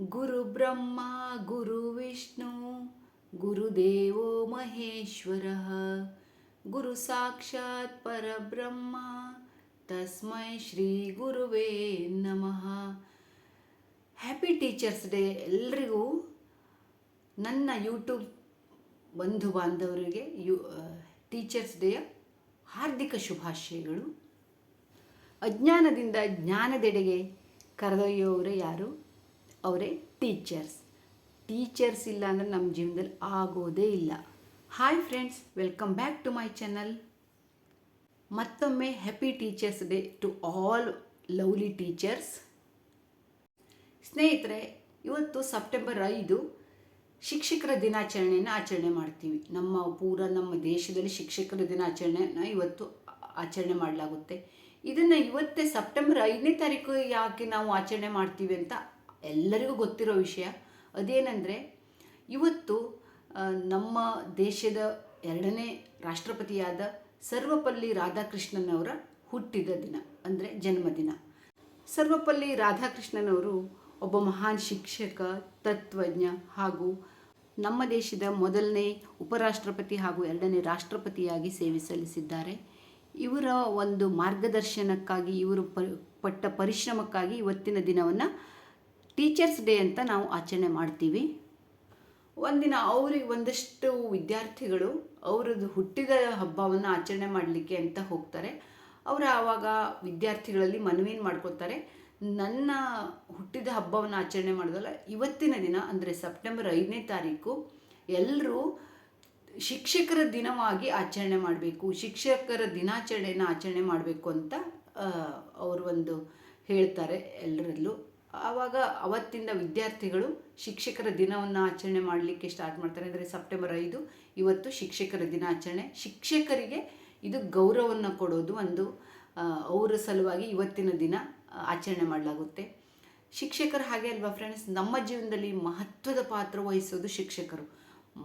ಗುರು ಬ್ರಹ್ಮ, ಗುರು ವಿಷ್ಣು ಗುರುದೇವೋ ಮಹೇಶ್ವರ, ಗುರು ಸಾಕ್ಷಾತ್ ಪರಬ್ರಹ್ಮ, ತಸ್ಮೈ ಶ್ರೀ ಗುರುವೇ ನಮಃ. ಹ್ಯಾಪಿ ಟೀಚರ್ಸ್ ಡೇ ಎಲ್ರಿಗೂ. ನನ್ನ ಯೂಟ್ಯೂಬ್ ಬಂಧು ಬಾಂಧವರಿಗೆ ಯು ಟೀಚರ್ಸ್ ಡೇಯ ಹಾರ್ದಿಕ ಶುಭಾಶಯಗಳು. ಅಜ್ಞಾನದಿಂದ ಜ್ಞಾನದೆಡೆಗೆ ಕರೆದೊಯ್ಯೋವರೇ ಯಾರು? ಅವರೇ ಟೀಚರ್ಸ್ ಟೀಚರ್ಸ್ ಇಲ್ಲ ಅಂದರೆ ನಮ್ಮ ಜೀವನದಲ್ಲಿ ಆಗೋದೇ ಇಲ್ಲ. Hi friends welcome back to my channel ಮತ್ತೊಮ್ಮೆ happy teachers day to all lovely teachers ಸ್ನೇಹಿತರೆ, ಇವತ್ತು ಸೆಪ್ಟೆಂಬರ್ ಐದು, ಶಿಕ್ಷಕರ ದಿನಾಚರಣೆಯನ್ನು ಆಚರಣೆ ಮಾಡ್ತೀವಿ. ನಮ್ಮ ಪೂರ ನಮ್ಮ ದೇಶದಲ್ಲಿ ಶಿಕ್ಷಕರ ದಿನಾಚರಣೆನ ಇವತ್ತು ಆಚರಣೆ ಮಾಡಲಾಗುತ್ತೆ. ಇದನ್ನು ಇವತ್ತೇ ಸೆಪ್ಟೆಂಬರ್ ಐದನೇ ತಾರೀಕು ಯಾಕೆ ನಾವು ಆಚರಣೆ ಮಾಡ್ತೀವಿ ಅಂತ ಎಲ್ಲರಿಗೂ ಗೊತ್ತಿರೋ ವಿಷಯ ಅದೇನೆಂದರೆ ಇವತ್ತು ನಮ್ಮ ದೇಶದ ಎರಡನೇ ರಾಷ್ಟ್ರಪತಿಯಾದ ಸರ್ವಪಲ್ಲಿ ರಾಧಾಕೃಷ್ಣನ್ ಅವರ ಹುಟ್ಟಿದ ದಿನ, ಅಂದರೆ ಜನ್ಮದಿನ. ಸರ್ವಪಲ್ಲಿ ರಾಧಾಕೃಷ್ಣನವರು ಒಬ್ಬ ಮಹಾನ್ ಶಿಕ್ಷಕ, ತತ್ವಜ್ಞ ಹಾಗೂ ನಮ್ಮ ದೇಶದ ಮೊದಲನೇ ಉಪರಾಷ್ಟ್ರಪತಿ ಹಾಗೂ ಎರಡನೇ ರಾಷ್ಟ್ರಪತಿಯಾಗಿ ಸೇವೆ ಸಲ್ಲಿಸಿದ್ದಾರೆ. ಇವರ ಒಂದು ಮಾರ್ಗದರ್ಶನಕ್ಕಾಗಿ, ಇವರು ಪಟ್ಟ ಪರಿಶ್ರಮಕ್ಕಾಗಿ ಇವತ್ತಿನ ದಿನವನ್ನು ಟೀಚರ್ಸ್ ಡೇ ಅಂತ ನಾವು ಆಚರಣೆ ಮಾಡ್ತೀವಿ. ಒಂದಿನ ಅವ್ರಿಗೆ ಒಂದಷ್ಟು ವಿದ್ಯಾರ್ಥಿಗಳು ಅವರದ್ದು ಹುಟ್ಟಿದ ಹಬ್ಬವನ್ನು ಆಚರಣೆ ಮಾಡಲಿಕ್ಕೆ ಅಂತ ಹೋಗ್ತಾರೆ. ಅವರು ಆವಾಗ ವಿದ್ಯಾರ್ಥಿಗಳಲ್ಲಿ ಮನವೇನು ಮಾಡ್ಕೊತಾರೆ ನನ್ನ ಹುಟ್ಟಿದ ಹಬ್ಬವನ್ನು ಆಚರಣೆ ಮಾಡೋದಲ್ಲ, ಇವತ್ತಿನ ದಿನ ಅಂದರೆ ಸೆಪ್ಟೆಂಬರ್ ಐದನೇ ತಾರೀಕು ಎಲ್ಲರೂ ಶಿಕ್ಷಕರ ದಿನವಾಗಿ ಆಚರಣೆ ಮಾಡಬೇಕು, ಶಿಕ್ಷಕರ ದಿನಾಚರಣೆಯನ್ನು ಆಚರಣೆ ಮಾಡಬೇಕು ಅಂತ ಅವರು ಒಂದು ಹೇಳ್ತಾರೆ ಎಲ್ಲರಲ್ಲೂ ಆವಾಗ ಅವತ್ತಿಂದ ವಿದ್ಯಾರ್ಥಿಗಳು ಶಿಕ್ಷಕರ ದಿನವನ್ನು ಆಚರಣೆ ಮಾಡಲಿಕ್ಕೆ ಸ್ಟಾರ್ಟ್ ಮಾಡ್ತಾರೆ. ಅಂದರೆ ಸೆಪ್ಟೆಂಬರ್ ಐದು, ಇವತ್ತು ಶಿಕ್ಷಕರ ದಿನಾಚರಣೆ. ಶಿಕ್ಷಕರಿಗೆ ಇದು ಗೌರವವನ್ನು ಕೊಡೋದು ಒಂದು ಅವರ ಸಲುವಾಗಿ ಇವತ್ತಿನ ದಿನ ಆಚರಣೆ ಮಾಡಲಾಗುತ್ತೆ. ಶಿಕ್ಷಕರು ಹಾಗೆ ಅಲ್ವಾ ಫ್ರೆಂಡ್ಸ್ ನಮ್ಮ ಜೀವನದಲ್ಲಿ ಮಹತ್ವದ ಪಾತ್ರ ವಹಿಸೋದು ಶಿಕ್ಷಕರು.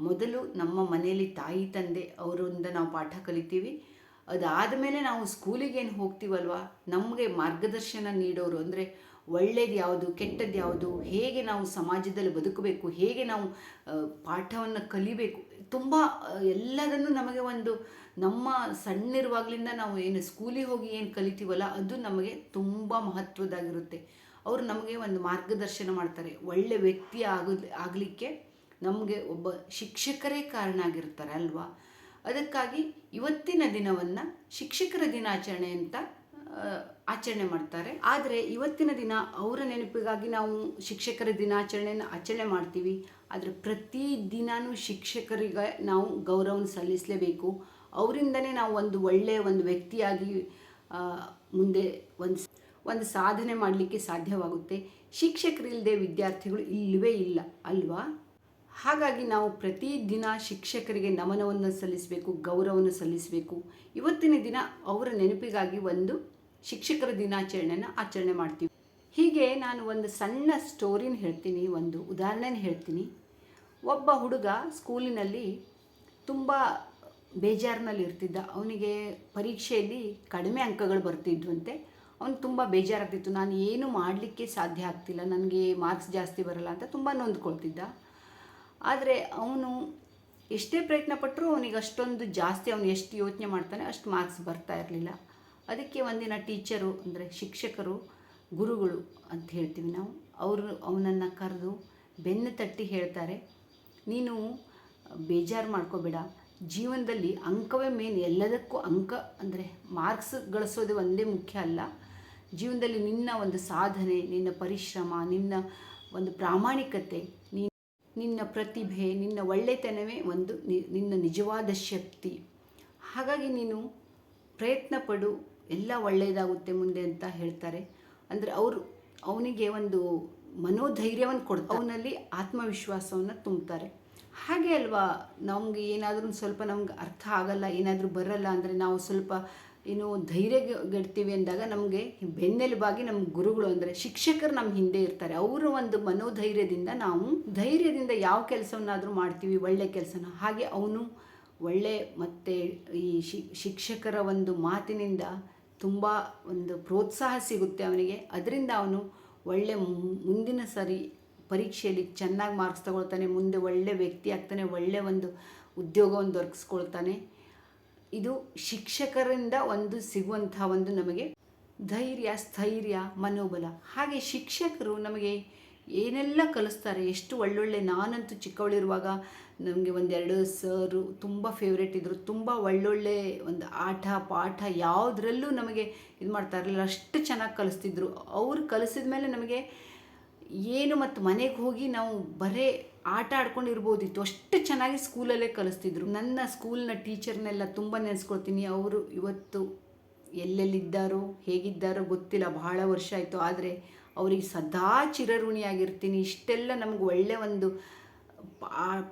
ಮೊದಲು ನಮ್ಮ ಮನೆಯಲ್ಲಿ ತಾಯಿ, ತಂದೆ, ಅವರಿಂದ ನಾವು ಪಾಠ ಕಲಿತೀವಿ. ಅದಾದ ಮೇಲೆ ನಾವು ಸ್ಕೂಲಿಗೆ ಏನು ಹೋಗ್ತೀವಲ್ವ? ನಮಗೆ ಮಾರ್ಗದರ್ಶನ ನೀಡೋರು ಅಂದರೆ ಒಳ್ಳೇದು ಯಾವುದು ಕೆಟ್ಟದ್ದು ಯಾವುದು, ಹೇಗೆ ನಾವು ಸಮಾಜದಲ್ಲಿ ಬದುಕಬೇಕು, ಹೇಗೆ ನಾವು ಪಾಠವನ್ನು ಕಲಿಬೇಕು, ತುಂಬ ಎಲ್ಲದನ್ನು ನಮಗೆ ಒಂದು ನಮ್ಮ ಸಣ್ಣಿರುವಾಗಲಿಂದ ನಾವು ಏನು ಸ್ಕೂಲಿಗೆ ಹೋಗಿ ಏನು ಕಲಿತೀವಲ್ಲ, ಅದು ನಮಗೆ ತುಂಬ ಮಹತ್ವದಾಗಿರುತ್ತೆ. ಅವರು ನಮಗೆ ಒಂದು ಮಾರ್ಗದರ್ಶನ ಮಾಡ್ತಾರೆ. ಒಳ್ಳೆ ವ್ಯಕ್ತಿ ಆಗ, ಆಗಲಿಕ್ಕೆ ನಮಗೆ ಒಬ್ಬ ಶಿಕ್ಷಕರೇ ಕಾರಣ ಆಗಿರ್ತಾರೆ ಅಲ್ವಾ? ಅದಕ್ಕಾಗಿ ಇವತ್ತಿನ ದಿನವನ್ನು ಶಿಕ್ಷಕರ ದಿನಾಚರಣೆ ಅಂತ ಆಚರಣೆ ಮಾಡ್ತಾರೆ. ಆದರೆ ಇವತ್ತಿನ ದಿನ ಅವರ ನೆನಪಿಗಾಗಿ ನಾವು ಶಿಕ್ಷಕರ ದಿನಾಚರಣೆಯನ್ನು ಆಚರಣೆ ಮಾಡ್ತೀವಿ. ಆದರೆ ಪ್ರತಿ ದಿನವೂ ಶಿಕ್ಷಕರಿಗೆ ನಾವು ಗೌರವನ ಸಲ್ಲಿಸಲೇಬೇಕು. ಅವರಿಂದನೇ ನಾವು ಒಂದು ಒಳ್ಳೆಯ ಒಂದು ವ್ಯಕ್ತಿಯಾಗಿ ಮುಂದೆ ಒಂದು ಒಂದು ಸಾಧನೆ ಮಾಡಲಿಕ್ಕೆ ಸಾಧ್ಯವಾಗುತ್ತೆ. ಶಿಕ್ಷಕರಿಲ್ಲದೆ ವಿದ್ಯಾರ್ಥಿಗಳು ಇಲ್ಲವೇ ಇಲ್ಲ, ಅಲ್ವಾ? ಹಾಗಾಗಿ ನಾವು ಪ್ರತಿದಿನ ಶಿಕ್ಷಕರಿಗೆ ನಮನವನ್ನು ಸಲ್ಲಿಸಬೇಕು, ಗೌರವವನ್ನು ಸಲ್ಲಿಸಬೇಕು. ಇವತ್ತಿನ ದಿನ ಅವರ ನೆನಪಿಗಾಗಿ ಒಂದು ಶಿಕ್ಷಕರ ದಿನಾಚರಣೆಯನ್ನು ಆಚರಣೆ ಮಾಡ್ತೀವಿ. ಹೀಗೆ ನಾನು ಒಂದು ಸಣ್ಣ ಸ್ಟೋರಿನ ಹೇಳ್ತೀನಿ, ಒಂದು ಉದಾಹರಣೆನ ಹೇಳ್ತೀನಿ. ಒಬ್ಬ ಹುಡುಗ ಸ್ಕೂಲಿನಲ್ಲಿ ತುಂಬ ಬೇಜಾರಿನಲ್ಲಿ ಇರ್ತಿದ್ದ. ಅವನಿಗೆ ಪರೀಕ್ಷೆಯಲ್ಲಿ ಕಡಿಮೆ ಅಂಕಗಳು ಬರ್ತಿದ್ವಂತೆ. ಅವನು ತುಂಬ ಬೇಜಾರಾಗ್ತಿತ್ತು. ನಾನು ಏನು ಮಾಡಲಿಕ್ಕೆ ಸಾಧ್ಯ ಆಗ್ತಿಲ್ಲ, ನನಗೆ ಮಾರ್ಕ್ಸ್ ಜಾಸ್ತಿ ಬರಲ್ಲ ಅಂತ ತುಂಬ ನೊಂದ್ಕೊಳ್ತಿದ್ದ. ಆದರೆ ಅವನು ಎಷ್ಟೇ ಪ್ರಯತ್ನ ಪಟ್ಟರೂ ಅವನಿಗೆ ಅಷ್ಟೊಂದು ಜಾಸ್ತಿ, ಅವನು ಎಷ್ಟು ಯೋಚನೆ ಮಾಡ್ತಾನೆ ಅಷ್ಟು ಮಾರ್ಕ್ಸ್ ಬರ್ತಾ ಇರಲಿಲ್ಲ. ಅದಕ್ಕೆ ಒಂದಿನ ಟೀಚರು ಅಂದರೆ ಶಿಕ್ಷಕರು, ಗುರುಗಳು ಅಂತ ಹೇಳ್ತೀವಿ ನಾವು. ಅವರು ಅವನನ್ನು ಕರೆದು ಬೆನ್ನು ತಟ್ಟಿ ಹೇಳ್ತಾರೆ, ನೀನು ಬೇಜಾರು ಮಾಡ್ಕೋಬೇಡ. ಜೀವನದಲ್ಲಿ ಅಂಕವೇ ಮೇನ್ ಎಲ್ಲದಕ್ಕೂ ಅಂಕ ಅಂದರೆ ಮಾರ್ಕ್ಸ್ ಗಳಿಸೋದು ಒಂದೇ ಮುಖ್ಯ ಅಲ್ಲ. ಜೀವನದಲ್ಲಿ ನಿನ್ನ ಒಂದು ಸಾಧನೆ, ನಿನ್ನ ಪರಿಶ್ರಮ, ನಿನ್ನ ಒಂದು ಪ್ರಾಮಾಣಿಕತೆ ನಿನ್ನ ಪ್ರತಿಭೆ, ನಿನ್ನ ಒಳ್ಳೆತನವೇ ಒಂದು ನಿನ್ನ ನಿಜವಾದ ಶಕ್ತಿ. ಹಾಗಾಗಿ ನೀನು ಪ್ರಯತ್ನ ಪಡು ಎಲ್ಲ ಒಳ್ಳೆಯದಾಗುತ್ತೆ ಮುಂದೆ ಅಂತ ಹೇಳ್ತಾರೆ. ಅಂದರೆ ಅವರು ಅವನಿಗೆ ಒಂದು ಮನೋಧೈರ್ಯವನ್ನು ಕೊಡ್ತಾರೆ. ಅವನಲ್ಲಿ ಆತ್ಮವಿಶ್ವಾಸವನ್ನು ತುಂಬ್ತಾರೆ. ಹಾಗೆ ಅಲ್ವಾ, ನಮಗೆ ಏನಾದರೂ ಸ್ವಲ್ಪ ನಮ್ಗೆ ಅರ್ಥ ಆಗಲ್ಲ, ಏನಾದರೂ ಬರಲ್ಲ ಅಂದರೆ ನಾವು ಸ್ವಲ್ಪ ಏನು ಧೈರ್ಯಗೆಡ್ತೀವಿ ಅಂದಾಗ ನಮಗೆ ಬೆನ್ನೆಲುಬಾಗಿ ನಮ್ಮ ಗುರುಗಳು ಅಂದರೆ ಶಿಕ್ಷಕರು ನಮ್ಮ ಹಿಂದೆ ಇರ್ತಾರೆ. ಅವರ ಒಂದು ಮನೋಧೈರ್ಯದಿಂದ ನಾವು ಧೈರ್ಯದಿಂದ ಯಾವ ಕೆಲಸವನ್ನಾದರೂ ಮಾಡ್ತೀವಿ, ಒಳ್ಳೆ ಕೆಲಸನ. ಹಾಗೆ ಅವನು ಒಳ್ಳೆ ಮತ್ತು ಈ ಶಿಕ್ಷಕರ ಒಂದು ಮಾತಿನಿಂದ ತುಂಬ ಒಂದು ಪ್ರೋತ್ಸಾಹ ಸಿಗುತ್ತೆ ಅವನಿಗೆ. ಅದರಿಂದ ಅವನು ಒಳ್ಳೆ ಮುಂದಿನ ಸರಿ ಪರೀಕ್ಷೆಯಲ್ಲಿ ಚೆನ್ನಾಗಿ ಮಾರ್ಕ್ಸ್ ತಗೊಳ್ತಾನೆ, ಮುಂದೆ ಒಳ್ಳೆ ವ್ಯಕ್ತಿ ಆಗ್ತಾನೆ, ಒಳ್ಳೆ ಒಂದು ಉದ್ಯೋಗವನ್ನು ದೊರಕಿಸ್ಕೊಳ್ತಾನೆ. ಇದು ಶಿಕ್ಷಕರಿಂದ ಒಂದು ಸಿಗುವಂಥ ಒಂದು ನಮಗೆ ಧೈರ್ಯ, ಸ್ಥೈರ್ಯ, ಮನೋಬಲ. ಹಾಗೆ ಶಿಕ್ಷಕರು ನಮಗೆ ಏನೆಲ್ಲ ಕಲಿಸ್ತಾರೆ, ಎಷ್ಟು ಒಳ್ಳೊಳ್ಳೆ ನಾನಂತೂ ಚಿಕ್ಕವಳಿರುವಾಗ ನಮಗೆ ಒಂದೆರಡು ಸರು ತುಂಬ ಫೇವ್ರೇಟ್ ಇದ್ದರು ತುಂಬ ಒಳ್ಳೊಳ್ಳೆ ಒಂದು ಆಟ, ಪಾಠ ಯಾವುದರಲ್ಲೂ ನಮಗೆ ಇದು ಮಾಡ್ತಾ ಇರಲಿಲ್ಲ, ಅಷ್ಟು ಚೆನ್ನಾಗಿ ಕಲಿಸ್ತಿದ್ರು. ಅವರು ಕಲಿಸಿದ ಮೇಲೆ ನಮಗೆ ಏನು ಮತ್ತು ಮನೆಗೆ ಹೋಗಿ ನಾವು ಬರೇ ಆಟ ಆಡ್ಕೊಂಡಿರ್ಬೋದಿತ್ತು, ಅಷ್ಟು ಚೆನ್ನಾಗಿ ಸ್ಕೂಲಲ್ಲೇ ಕಲಿಸ್ತಿದ್ರು. ನನ್ನ ಸ್ಕೂಲ್ನ ಟೀಚರ್ನೆಲ್ಲ ತುಂಬ ನೆನೆಸ್ಕೊಳ್ತೀನಿ, ಅವರು ಇವತ್ತು ಎಲ್ಲೆಲ್ಲಿದ್ದಾರೋ, ಹೇಗಿದ್ದಾರೋ ಗೊತ್ತಿಲ್ಲ, ಬಹಳ ವರ್ಷ ಆಯಿತು, ಆದರೆ ಅವರಿಗೆ ಸದಾ ಚಿರಋಣಿಯಾಗಿರ್ತೀನಿ. ಇಷ್ಟೆಲ್ಲ ನಮ್ಗೆ ಒಳ್ಳೆ ಒಂದು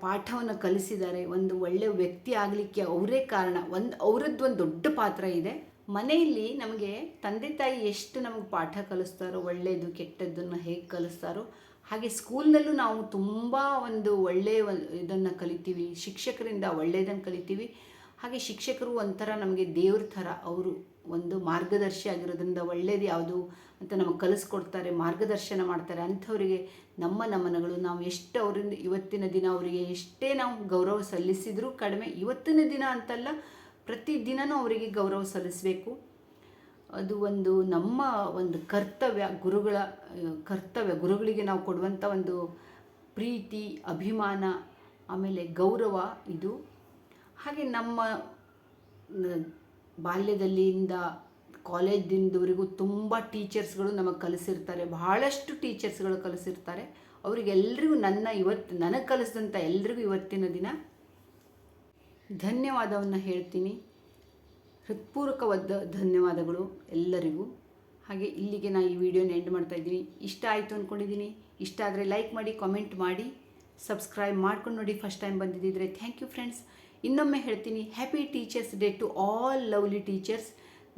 ಪಾಠವನ್ನು ಕಲಿಸಿದ್ದಾರೆ. ಒಂದು ಒಳ್ಳೆಯ ವ್ಯಕ್ತಿ ಆಗಲಿಕ್ಕೆ ಅವರೇ ಕಾರಣ. ಒಂದು, ಅವರದ್ದು ಒಂದು ದೊಡ್ಡ ಪಾತ್ರ ಇದೆ. ಮನೆಯಲ್ಲಿ ನಮಗೆ ತಂದೆ ತಾಯಿ ಎಷ್ಟು ನಮಗೆ ಪಾಠ ಕಲಿಸ್ತಾರೋ ಒಳ್ಳೆಯದು ಕೆಟ್ಟದ್ದನ್ನು ಹೇಗೆ ಕಲಿಸ್ತಾರೋ, ಹಾಗೆ ಸ್ಕೂಲ್ನಲ್ಲೂ ನಾವು ತುಂಬ ಒಂದು ಒಳ್ಳೆಯ ಇದನ್ನು ಕಲಿತೀವಿ. ಶಿಕ್ಷಕರಿಂದ ಒಳ್ಳೆಯದನ್ನು ಕಲಿತೀವಿ. ಹಾಗೆ ಶಿಕ್ಷಕರು ಒಂಥರ ನಮಗೆ ದೇವ್ರ ಥರ. ಅವರು ಒಂದು ಮಾರ್ಗದರ್ಶಿ ಆಗಿರೋದ್ರಿಂದ ಒಳ್ಳೇದು ಯಾವುದು ಅಂತ ನಮಗೆ ಕಲಿಸ್ಕೊಡ್ತಾರೆ, ಮಾರ್ಗದರ್ಶನ ಮಾಡ್ತಾರೆ. ಅಂಥವರಿಗೆ ನಮ್ಮ ನಮನಗಳು. ನಾವು ಎಷ್ಟು ಅವರಿಂದ ಇವತ್ತಿನ ದಿನ ಅವರಿಗೆ ಎಷ್ಟೇ ನಾವು ಗೌರವ ಸಲ್ಲಿಸಿದರೂ ಕಡಿಮೆ ಇವತ್ತಿನ ದಿನ ಅಂತಲ್ಲ, ಪ್ರತಿ ದಿನವೂ ಅವರಿಗೆ ಗೌರವ ಸಲ್ಲಿಸಬೇಕು. ಅದು ಒಂದು ನಮ್ಮ ಒಂದು ಕರ್ತವ್ಯ, ಗುರುಗಳ, ಕರ್ತವ್ಯ, ಗುರುಗಳಿಗೆ ನಾವು ಕೊಡುವಂಥ ಒಂದು ಪ್ರೀತಿ, ಅಭಿಮಾನ, ಆಮೇಲೆ ಗೌರವ ಇದು. ಹಾಗೆ ನಮ್ಮ ಬಾಲ್ಯದಲ್ಲಿಂದ ಕಾಲೇಜ್ ಕಾಲೇಜಿಂದವರೆಗೂ ತುಂಬ ಟೀಚರ್ಸ್ಗಳು ನಮಗೆ ಕಲಿಸಿರ್ತಾರೆ. ಬಹಳಷ್ಟು ಟೀಚರ್ಸ್ಗಳು ಕಲಿಸಿರ್ತಾರೆ. ಅವರಿಗೆಲ್ಲರಿಗೂ ನನ್ನ ಇವತ್ತು ನನಗೆ ಕಲಿಸಿದಂಥ ಎಲ್ರಿಗೂ ಇವತ್ತಿನ ದಿನ ಧನ್ಯವಾದವನ್ನು ಹೇಳ್ತೀನಿ. ಹೃತ್ಪೂರ್ವಕವಾದ ಧನ್ಯವಾದಗಳು ಎಲ್ಲರಿಗೂ. ಹಾಗೆ ಇಲ್ಲಿಗೆ ನಾನು ಈ ವಿಡಿಯೋನ ಎಂಡ್ ಮಾಡ್ತಾ ಇದ್ದೀನಿ. ಇಷ್ಟ ಆಯಿತು ಅಂದ್ಕೊಂಡಿದ್ದೀನಿ ಇಷ್ಟ ಆದರೆ ಲೈಕ್ ಮಾಡಿ, ಕಾಮೆಂಟ್ ಮಾಡಿ, ಸಬ್ಸ್ಕ್ರೈಬ್ ಮಾಡ್ಕೊಂಡು ನೋಡಿ, first time ಬಂದಿದ್ದಿದ್ರೆ. Thank you friends. ಇನ್ನೊಮ್ಮೆ ಹೇಳ್ತೀನಿ happy teachers day to all lovely teachers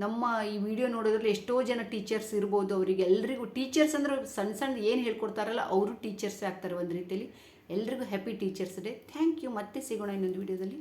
ನಮ್ಮ ಈ ವಿಡಿಯೋ ನೋಡೋದ್ರಲ್ಲಿ ಎಷ್ಟೋ ಜನ ಟೀಚರ್ಸ್ ಇರ್ಬೋದು ಅವರಿಗೆ. ಎಲ್ರಿಗೂ ಟೀಚರ್ಸ್ ಅಂದ್ರೆ ಸಣ್ಣ ಸಣ್ಣ ಏನು ಹೇಳ್ಕೊಡ್ತಾರಲ್ಲ, ಅವರು ಟೀಚರ್ಸ್ ಆಗ್ತಾರೆ ಒಂದು ರೀತಿಯಲ್ಲಿ. ಎಲ್ರಿಗೂ happy teachers day thank you ಮತ್ತೆ ಸಿಗೋಣ ಇನ್ನೊಂದು ವಿಡಿಯೋದಲ್ಲಿ